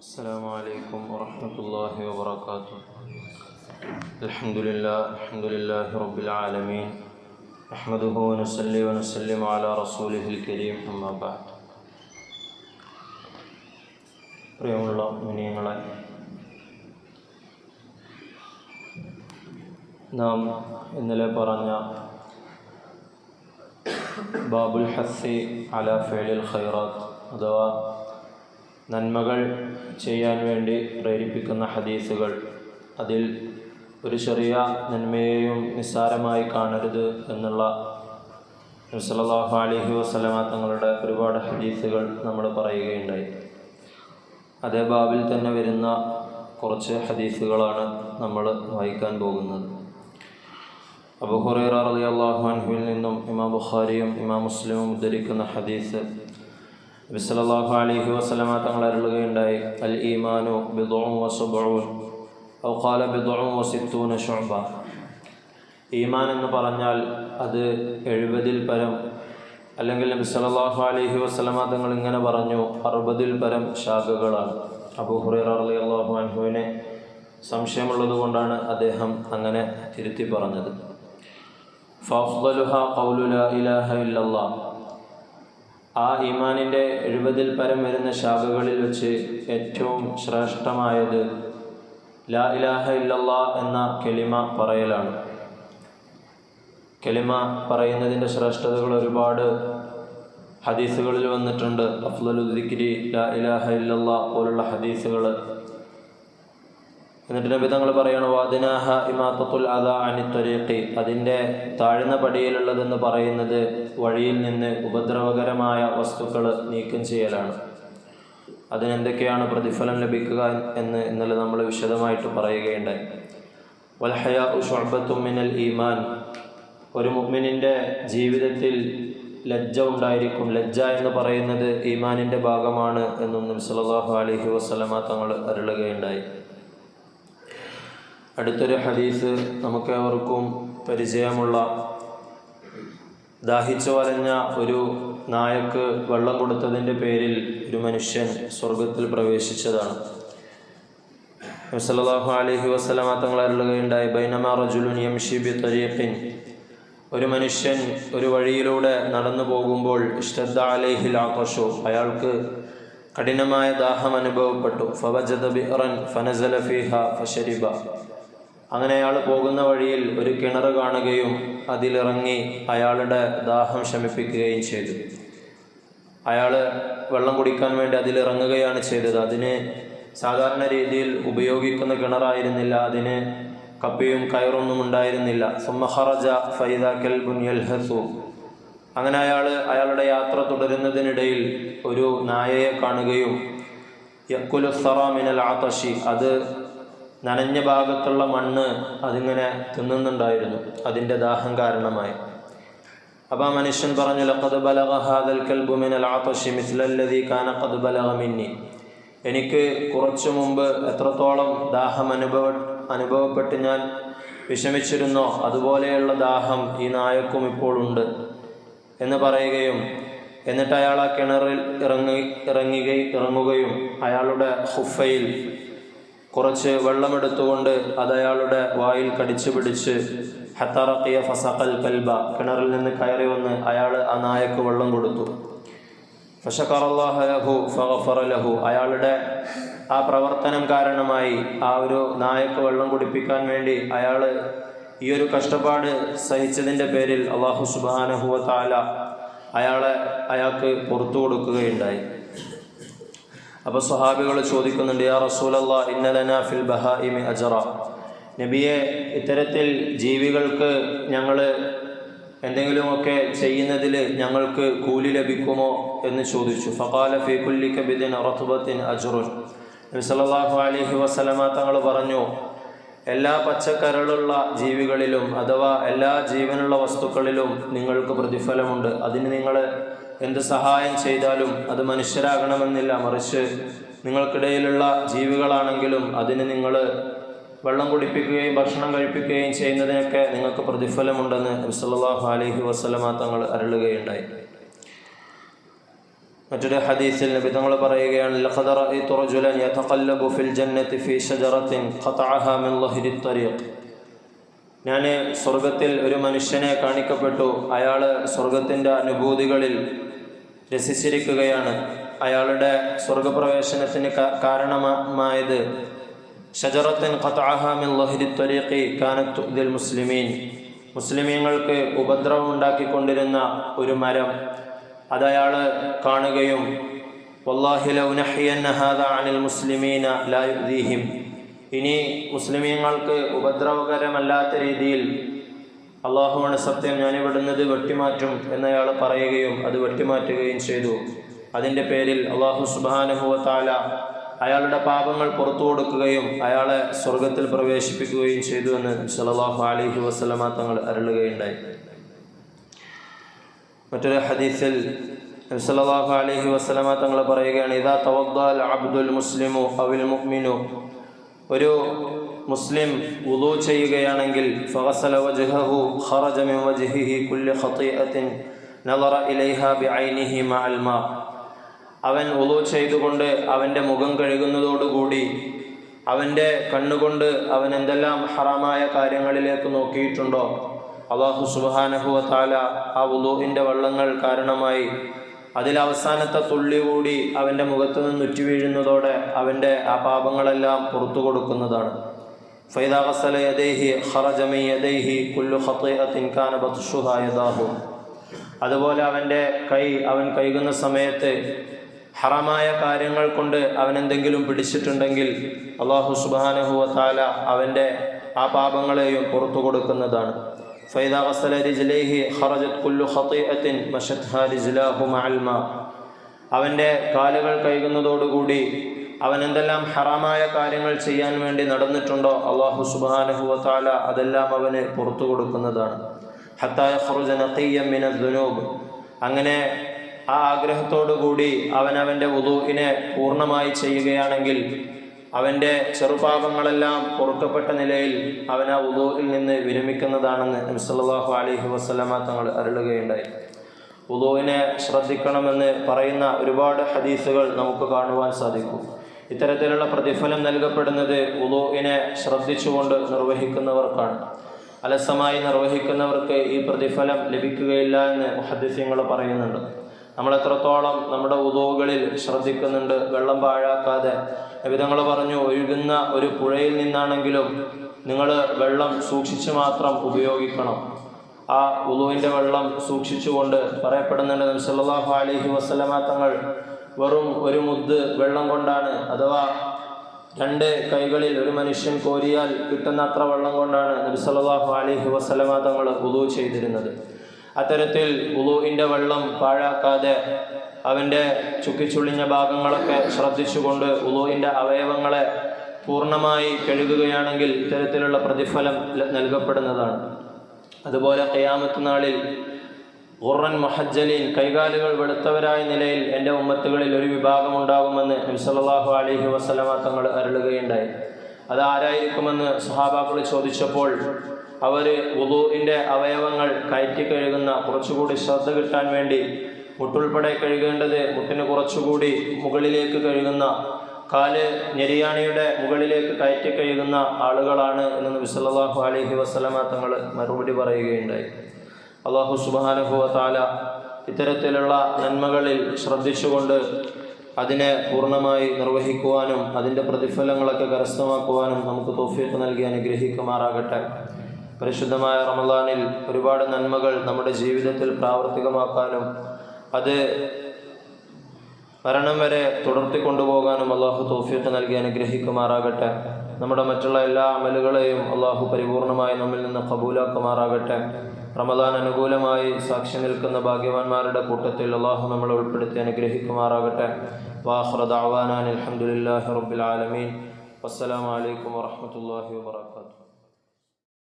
السلام عليكم ورحمة الله وبركاته الحمد لله الحمد لله رب العالمين نحمده ونصلي ونسلم على رسوله الكريم أما بعد പ്രിയമുള്ള മിനിയങ്ങളെ നാം ഇന്നലെ പറഞ്ഞ ബാബുൽ ഹസി അല ഫേലിൽ ഖൈറാത്ത് അഥവാ നന്മകൾ ചെയ്യാൻ വേണ്ടി പ്രേരിപ്പിക്കുന്ന ഹദീസുകൾ. അതിൽ ഒരു ചെറിയ നന്മയെയും നിസ്സാരമായി കാണരുത് എന്നുള്ള സല്ലല്ലാഹു അലൈഹി വസ്ലമ തങ്ങളുടെ ഒരുപാട് ഹദീസുകൾ നമ്മൾ പറയുകയുണ്ടായി. അതേ ബാബിൽ തന്നെ വരുന്ന കുറച്ച് ഹദീസുകളാണ് നമ്മൾ വായിക്കാൻ പോകുന്നത്. അബു ഹുറൈറ അള്ളാഹു അൻഹുവിൽ നിന്നും ഇമാം ബുഖാരിയും ഇമാം മുസ്ലിമും ഉദ്ധരിക്കുന്ന ഹദീസ് നബി സല്ലല്ലാഹു അലൈഹി വസല്ലമ തങ്ങൾ അരുളുകയുണ്ടായി അൽ ഈമാനു ബിദോം വസബ്ഊൻ ഔഖാല ബിദോം വസിത്തൂന ശുഅബ ഈമാൻ എന്ന് പറഞ്ഞാൽ അത് എഴുപതിൽ പരം അല്ലെങ്കിൽ നബി സല്ലല്ലാഹു അലൈഹി വസല്ലമ തങ്ങൾ ഇങ്ങനെ പറഞ്ഞു അറുപതിൽ പരം ശാഖകളാണ്. അബൂ ഹുറൈറ റളിയല്ലാഹു അൻഹുവിനെ സംശയമുള്ളത് കൊണ്ടാണ് അദ്ദേഹം അങ്ങനെ തിരുത്തി പറഞ്ഞത്. ഫഅഫ്ദലുഹ ഖൗലു ലാ ഇലാഹ ഇല്ലല്ലാഹ് ആ ഈമാനിന്റെ എഴുപതിൽ പരം വരുന്ന ശാഖകളിൽ വെച്ച് ഏറ്റവും ശ്രേഷ്ഠമായത് ലാ ഇലാഹ ഇല്ലല്ലാ എന്ന കെളിമ പറയലാണ്. കെളിമ പറയുന്നതിന്റെ ശ്രേഷ്ഠതകൾ ഒരുപാട് ഹദീസുകളിൽ വന്നിട്ടുണ്ട്. അഫ്ലുദ്ദിഖിരി ലാ ഇലാഹ ഇല്ലല്ലാ പോലുള്ള ഹദീസുകൾ എന്നിട്ട് നബി തങ്ങൾ പറയണു വാദിനാഹ ഇമാത്തത്തുൽ അദ അനി ത്വരീഖി അതിന്റെ താഴ്ന്ന പടിയിലുള്ളതെന്ന് പറയുന്നത് വഴിയിൽ നിന്ന് ഉപദ്രവകരമായ വസ്തുക്കൾ നീക്കം ചെയ്യലാണ്. അതിനെന്തൊക്കെയാണ് പ്രതിഫലം ലഭിക്കുക എന്ന് ഇന്നലെ നമ്മൾ വിശദമായിട്ട് പറയുകയുണ്ടായി. വൽഹയ ഉഷ്ബത്തുമ്മിനൽ മിനൽ ഈമാൻ. ഒരു മുഅ്മിനിന്റെ ജീവിതത്തിൽ ലജ്ജ ഉണ്ടായിരിക്കും. ലജ്ജ എന്ന് പറയുന്നത് ഈമാനിന്റെ ഭാഗമാണ് എന്നും നബി സല്ലല്ലാഹു അലൈഹി വസല്ലമ തങ്ങൾ അരുളുകയുണ്ടായി. അടുത്തൊരു ഹദീസ് നമുക്കേവർക്കും പരിചയമുള്ള. ദാഹിച്ചു വലഞ്ഞ ഒരു നായക്ക് വെള്ളം കൊടുത്തതിന്റെ പേരിൽ ഒരു മനുഷ്യൻ സ്വർഗത്തിൽ പ്രവേശിച്ചതാണ്. സല്ലല്ലാഹു അലൈഹി വസല്ലമ തങ്ങൾ അരുളുകയുണ്ടായി ബൈനമ റജുലുൻ യംഷി ബി തരീഖിൻ ഒരു മനുഷ്യൻ ഒരു വഴിയിലൂടെ നടന്നു പോകുമ്പോൾ ഇഷ്ടദ്ദ അലൈഹിൽ ആകർഷു അയാൾക്ക് കഠിനമായ ദാഹം അനുഭവപ്പെട്ടു ഫവജദ ബിറൻ ഫനസല ഫീഹ ഫഷരിബ അങ്ങനെ അയാൾ പോകുന്ന വഴിയിൽ ഒരു കിണർ കാണുകയും അതിലിറങ്ങി അയാളുടെ ദാഹം ശമിപ്പിക്കുകയും ചെയ്തു. അയാൾ വെള്ളം കുടിക്കാൻ വേണ്ടി അതിലിറങ്ങുകയാണ് ചെയ്തത്. അതിന് സാധാരണ രീതിയിൽ ഉപയോഗിക്കുന്ന കിണറായിരുന്നില്ല. അതിന് കപ്പിയും കയറൊന്നും ഉണ്ടായിരുന്നില്ല. സുമഹറജ ഫൈദ കെൽ ബുനിയൽ ഹസു. അങ്ങനെ അയാൾ അയാളുടെ യാത്ര തുടരുന്നതിനിടയിൽ ഒരു നായയെ കാണുകയും യക്കുലുസറാമിനൽ ആതഷി അത് നനഞ്ഞ ഭാഗത്തുള്ള മണ്ണ് അതിങ്ങനെ തിന്നുന്നുണ്ടായിരുന്നു. അതിന്റെ ദാഹം കാരണമായി. അപ്പോൾ ആ മനുഷ്യൻ പറഞ്ഞു ലഖദ് ബലഗ ഹാദൽ കൽബു മിനൽ ആതഷി മിസ്ലല്ലദി കാന ഖദ് ബലഗ മിന്നി. എനിക്ക് കുറച്ചു മുമ്പ് എത്രത്തോളം ദാഹം അനുഭവ അനുഭവപ്പെട്ട് ഞാൻ വിഷമിച്ചിരുന്നോ അതുപോലെയുള്ള ദാഹം ഈ നായക്കും ഇപ്പോഴുണ്ട് എന്ന് പറയുകയും എന്നിട്ട് അയാൾ ആ കിണറിൽ ഇറങ്ങി ഇറങ്ങുകയും ഇറങ്ങുകയും അയാളുടെ ഹുഫയിൽ കുറച്ച് വെള്ളമെടുത്തുകൊണ്ട് അത് അയാളുടെ വായിൽ കടിച്ചു പിടിച്ച് ഹത്താറക്കിയ ഫസഖൽ കൽബ കിണറിൽ നിന്ന് കയറി വന്ന് അയാൾ ആ നായക്ക് വെള്ളം കൊടുത്തു. ഫഷക്കറല്ലാഹു ഫഗഫറലഹു. അയാളുടെ ആ പ്രവർത്തനം കാരണമായി ആ ഒരു നായക്ക് വെള്ളം കുടിപ്പിക്കാൻ വേണ്ടി അയാൾ ഈ ഒരു കഷ്ടപ്പാട് സഹിച്ചതിന്റെ പേരിൽ അള്ളാഹു സുബാനഹുവ താല അയാളെ അയാൾക്ക് പുറത്തു കൊടുക്കുകയുണ്ടായി. അപ്പോൾ സ്വഹാബികൾ ചോദിക്കുന്നുണ്ട് യാ റസൂലല്ലാ ഇന്നലന ഫിൽ ബഹാഇമി അജറ. നബിയെ ഇത്തരത്തിൽ ജീവികൾക്ക് ഞങ്ങൾ എന്തെങ്കിലുമൊക്കെ ചെയ്യുന്നതിൽ ഞങ്ങൾക്ക് കൂലി ലഭിക്കുമോ എന്ന് ചോദിച്ചു. ഫഖാല ഫി കബിദിൻ റത്തുബത്തിൻ അജറുൻ. നബി സല്ലല്ലാഹു അലൈഹി വസല്ലമ തങ്ങൾ പറഞ്ഞു എല്ലാ പച്ചക്കരളുള്ള ജീവികളിലും അഥവാ എല്ലാ ജീവനുള്ള വസ്തുക്കളിലും നിങ്ങൾക്ക് പ്രതിഫലമുണ്ട്. അതിന് നിങ്ങൾ എന്ത് സഹായം ചെയ്താലും അത് മനുഷ്യരാകണമെന്നില്ല. മറിച്ച് നിങ്ങൾക്കിടയിലുള്ള ജീവികളാണെങ്കിലും അതിന് നിങ്ങൾ വെള്ളം കുടിപ്പിക്കുകയും ഭക്ഷണം കഴിപ്പിക്കുകയും ചെയ്യുന്നതിനൊക്കെ നിങ്ങൾക്ക് പ്രതിഫലമുണ്ടെന്ന് സല്ലല്ലാഹു അലഹി വസല്ലമ തങ്ങൾ അരുളുകയുണ്ടായി. മറ്റൊരു ഹദീസിൽ നബി തങ്ങൾ പറയുകയാണ് ഞാൻ സ്വർഗത്തിൽ ഒരു മനുഷ്യനെ കാണിക്കപ്പെട്ടു. അയാൾ സ്വർഗത്തിന്റെ അനുഭൂതികളിൽ രസിച്ചിരിക്കുകയാണ്. അയാളുടെ സ്വർഗപ്രവേശനത്തിന് കാരണമായത് ഷജറത്തിൻ ഖത്താഹാമിൻ ലഹരി ത്വരീഖി കാനത്ത് ഇതിൽ മുസ്ലിമീൻ. മുസ്ലിമീങ്ങൾക്ക് ഉപദ്രവം ഉണ്ടാക്കിക്കൊണ്ടിരുന്ന ഒരു മരം. അതയാൾ കാണുകയും അനിൽ മുസ്ലിമീന ലാ യുദീഹിം ഇനി മുസ്ലിമീങ്ങൾക്ക് ഉപദ്രവകരമല്ലാത്ത രീതിയിൽ അള്ളാഹുവാണ് സത്യം ഞാൻ ഇവിടുന്നത് വെട്ടിമാറ്റും എന്നയാൾ പറയുകയും അത് വെട്ടിമാറ്റുകയും ചെയ്തു. അതിന്റെ പേരിൽ അള്ളാഹു സുബാനുഹുവ അയാളുടെ പാപങ്ങൾ പുറത്തു കൊടുക്കുകയും അയാളെ സ്വർഗത്തിൽ പ്രവേശിപ്പിക്കുകയും ചെയ്തു എന്ന് സലാഹു അലിഹി വസ്ലമ തങ്ങൾ അരുളുകയുണ്ടായി. മറ്റൊരു ഹദീസിൽ സലാഹു അലിഹി വസ്ലമ തങ്ങൾ പറയുകയാണ് ഇതാ തവദ്ദാൽ അബ്ദുൽ മുസ്ലിമു അവിൽ മുഅ്മിനു ഒരു മുസ്ലിം ഉദു ചെയ്യുകയാണെങ്കിൽ അവൻ ഉദു ചെയ്തുകൊണ്ട് അവന്റെ മുഖം കഴുകുന്നതോടുകൂടി അവന്റെ കണ്ണുകൊണ്ട് അവൻ എന്തെല്ലാം ഹറാമായ കാര്യങ്ങളിലേക്ക് നോക്കിയിട്ടുണ്ടോ? അള്ളാഹു സുബാനഹുവ താല ആ ഉദുവിന്റെ വള്ളങ്ങൾ കാരണമായി അതിൽ അവസാനത്തെ തുള്ളി കൂടി അവന്റെ മുഖത്ത് നിന്ന് ഉറ്റുവീഴുന്നതോടെ അവന്റെ ആ പാപങ്ങളെല്ലാം പുറത്തു കൊടുക്കുന്നതാണ്. അതുപോലെ അവന്റെ കൈ അവൻ കൈകുന്ന സമയത്ത് ഹറമായ കാര്യങ്ങൾ കൊണ്ട് അവൻ എന്തെങ്കിലും പിടിച്ചിട്ടുണ്ടെങ്കിൽ അള്ളാഹു സുബാനഹുവ താല അവന്റെ ആ പാപങ്ങളെയും പുറത്തു കൊടുക്കുന്നതാണ്. فإذا غسل رجليه خرجت كل خطيئة مشتها رجلاه مع الماء അവൻ്റെ കാലുകൾ കഴുകുന്നതോടുകൂടി അവൻ എന്തെല്ലാം ഹറാമായ കാര്യങ്ങൾ ചെയ്യാൻ വേണ്ടി നടന്നിട്ടുണ്ടോ അള്ളാഹു സുബാനഹുവ താല അതെല്ലാം അവന് പുറത്തു കൊടുക്കുന്നതാണ് ഹത്തായ ഖുറുജനീയ ദുനൂബ് അങ്ങനെ ആ ആഗ്രഹത്തോടുകൂടി അവൻ അവൻ്റെ ഉദുവിനെ പൂർണ്ണമായി ചെയ്യുകയാണെങ്കിൽ അവന്റെ ചെറുപാപങ്ങളെല്ലാം പൊറുക്കപ്പെട്ട നിലയിൽ അവൻ ആ ഉദുവിൽ നിന്ന് വിരമിക്കുന്നതാണെന്ന് നബ്സല്ലാഹു അലഹി വസ്ലമ തങ്ങൾ അരുളുകയുണ്ടായി. ഉദൂവിനെ ശ്രദ്ധിക്കണമെന്ന് പറയുന്ന ഒരുപാട് ഹദീസുകൾ നമുക്ക് കാണുവാൻ സാധിക്കും. ഇത്തരത്തിലുള്ള പ്രതിഫലം നൽകപ്പെടുന്നത് ഉദൂവിനെ ശ്രദ്ധിച്ചുകൊണ്ട് നിർവഹിക്കുന്നവർക്കാണ്. അലസമായി നിർവഹിക്കുന്നവർക്ക് ഈ പ്രതിഫലം ലഭിക്കുകയില്ല എന്ന് മുഹദ്ദിസ്യങ്ങൾ പറയുന്നുണ്ട്. നമ്മൾ എത്രത്തോളം നമ്മുടെ ഉദവുകളിൽ ശ്രദ്ധിക്കുന്നുണ്ട് വെള്ളം പാഴാക്കാതെ. വിധങ്ങൾ പറഞ്ഞു ഒഴുകുന്ന ഒരു പുഴയിൽ നിന്നാണെങ്കിലും നിങ്ങൾ വെള്ളം സൂക്ഷിച്ച് മാത്രം ഉപയോഗിക്കണം. ആ ഉളുവിന്റെ വെള്ളം സൂക്ഷിച്ചുകൊണ്ട് പറയപ്പെടുന്നുണ്ട് സല്ലാഹു അലഹി വസ്ലമ തങ്ങൾ വെറും ഒരു മുദ് വെള്ളം കൊണ്ടാണ് അഥവാ രണ്ട് കൈകളിൽ ഒരു മനുഷ്യൻ കോരിയാൽ കിട്ടുന്ന അത്ര വെള്ളം കൊണ്ടാണ് നബി സല്ലാഹു അലഹി വസ്ലമ തങ്ങൾ ഉളു ചെയ്തിരുന്നത്. അത്തരത്തിൽ ഉളുവിന്റെ വെള്ളം പാഴാക്കാതെ അവന്റെ ചുക്കിച്ചുളിഞ്ഞ ഭാഗങ്ങളൊക്കെ ശ്രദ്ധിച്ചുകൊണ്ട് ഉളുവിന്റെ അവയവങ്ങളെ പൂർണമായി കഴുകുകയാണെങ്കിൽ ഇത്തരത്തിലുള്ള പ്രതിഫലം നൽകപ്പെടുന്നതാണ്. അതുപോലെ കയാമത്ത് നാളിൽ ഉറൻ മഹജ്ജലീൻ കൈകാലുകൾ വെളുത്തവരായ നിലയിൽ എന്റെ ഉമ്മത്തുകളിൽ ഒരു വിഭാഗം ഉണ്ടാകുമെന്ന് നബ്സല്ലാഹു അലഹി വസ്ലമ തങ്ങൾ അരുളുകയുണ്ടായി. അത് ആരായിരിക്കുമെന്ന് സഹാബാക്കൾ ചോദിച്ചപ്പോൾ അവർ വുളുവിന്റെ അവയവങ്ങൾ കയറ്റി കഴുകുന്ന കുറച്ചുകൂടി ശ്രദ്ധ കിട്ടാൻ വേണ്ടി മുട്ടുൾപ്പെടെ കഴുകേണ്ടത് മുട്ടിന് കുറച്ചുകൂടി മുകളിലേക്ക് കഴുകുന്ന കാൽ ഞെരിയാണിയുടെ മുകളിലേക്ക് കയറ്റി കഴുകുന്ന ആളുകളാണ് എന്ന് സല്ലല്ലാഹു അലൈഹി വസല്ലമ തങ്ങൾ മറുപടി പറയുകയുണ്ടായി. അള്ളാഹു സുബാനുഭവ താല ഇത്തരത്തിലുള്ള നന്മകളിൽ ശ്രദ്ധിച്ചുകൊണ്ട് അതിനെ പൂർണമായി നിർവഹിക്കുവാനും അതിന്റെ പ്രതിഫലങ്ങളൊക്കെ കരസ്ഥമാക്കുവാനും നമുക്ക് തോഫിയൊക്കെ നൽകി അനുഗ്രഹിക്കുമാറാകട്ടെ. പരിശുദ്ധമായ റമദാനിൽ ഒരുപാട് നന്മകൾ നമ്മുടെ ജീവിതത്തിൽ പ്രാവർത്തികമാക്കാനും അത് മരണം വരെ തുടർത്തി കൊണ്ടുപോകാനും അള്ളാഹു തോഫിയത്ത് നൽകി അനുഗ്രഹിക്കുമാറാകട്ടെ. നമ്മുടെ മറ്റുള്ള എല്ലാ അമലുകളെയും അള്ളാഹു പരിപൂർണമായി നമ്മിൽ നിന്ന് കബൂലാക്കുമാറാകട്ടെ. റമദാൻ അനുകൂലമായി സാക്ഷി നിൽക്കുന്ന ഭാഗ്യവാന്മാരുടെ കൂട്ടത്തിൽ അള്ളാഹു നമ്മളെ ഉൾപ്പെടുത്തി അനുഗ്രഹിക്കുമാറാകട്ടെ. വാഹ്രദാവാനാൻ അലഹമുല്ലാഹി റബ്ബിൽ ആലമീൻ. വസ്സലാമലൈക്കും വാഹമത്തല്ലാഹി വാത്തു